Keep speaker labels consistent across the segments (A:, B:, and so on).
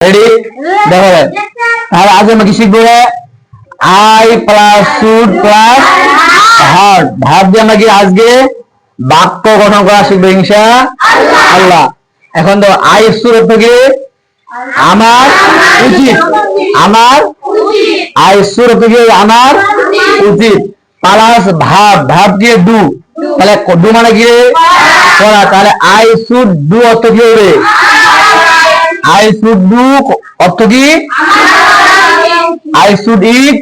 A: Ready দেখো ভাই। তাহলে আজ আমরা কি শিখব I plus should plus hard ভাব দিয়ে আমরা কি আজকে বাক্য গঠন করা শিখব, ইনশা আল্লাহ। এখন তো আই সুর থেকে আমার উচিত। আমার আই সুর থেকে আমার উচিত। প্লাস ভাব ভাব দিয়ে ডু তাহলে ডু মানে কি করা। তাহলে আই শুড ডু অর্থ কি হবে? আই শুড ডু অর্থ কি? I should eat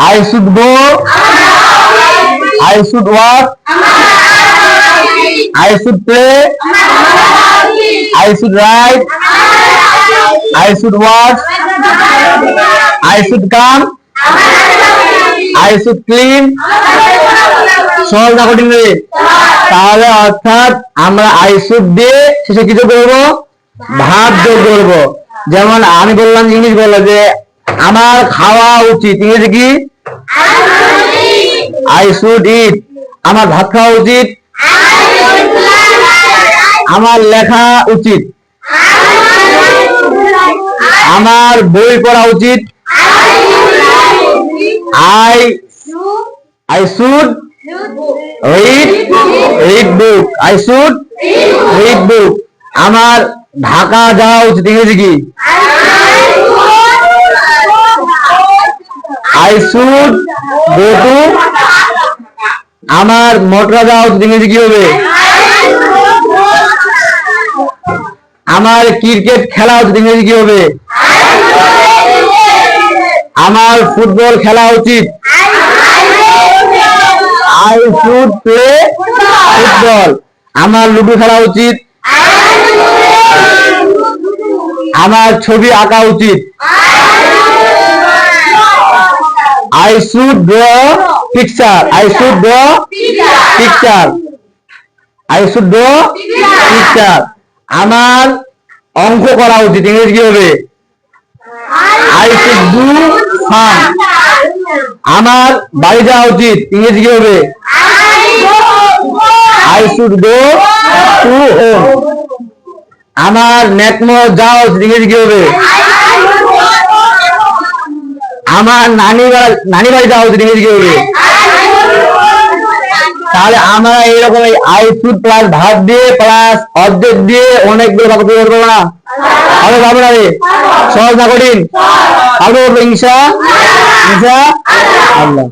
A: I should go I should walk I should play I should write I should watch I should come I should clean সহজ না কঠিন তাহলে অর্থাৎ আমরা আই শুড দিয়ে শেষে কিছু করব? ভাব যোগ করব। যেমন আমি বললাম, ইংলিশ বলল যে, আমার খাওয়া উচিত। ইংরেজি কি? আই শুড ইট আমার ভাত খাওয়া উচিত? আমার লেখা উচিত। আমার বই পড়া উচিত? I I should read read book I should read book আমার ঢাকা যাওয়া উচিত ইংরেজি কি? আই শুড গো টু আমার মোটরা যাওয়া উচিত ইংরেজি কি হবে? আমার ক্রিকেট খেলা উচিত ইংরেজি কি হবে? আমার ফুটবল খেলা উচিত। আই শুড প্লে ফুটবল আমার লুডো খেলা উচিত। আমার ছবি আঁকা উচিত। I should draw picture I should draw picture I should draw picture আমার অঙ্ক করা উচিত ইংরেজি কি হবে আই শুড সাম আমার বাড়ি যাওয়া উচিত, ইংরেজি কি হবে I should go to home. আমার নেকমো যাওয়া উচিত, ইংরেজি কি হবে আমার নানি বাড়ি নানি বাড়ি যাওয়া উচিত, ইংরেজি কি হবে তাহলে আমরা এইরকম এই আই শুড প্লাস ভাত দিয়ে প্লাস অর্ধেক দিয়ে অনেকগুলো ভাগ তৈরি করব না? হবে ভাবো না রে? সহজ না কঠিন? পাবো ইনশা ইনশা আল্লাহ।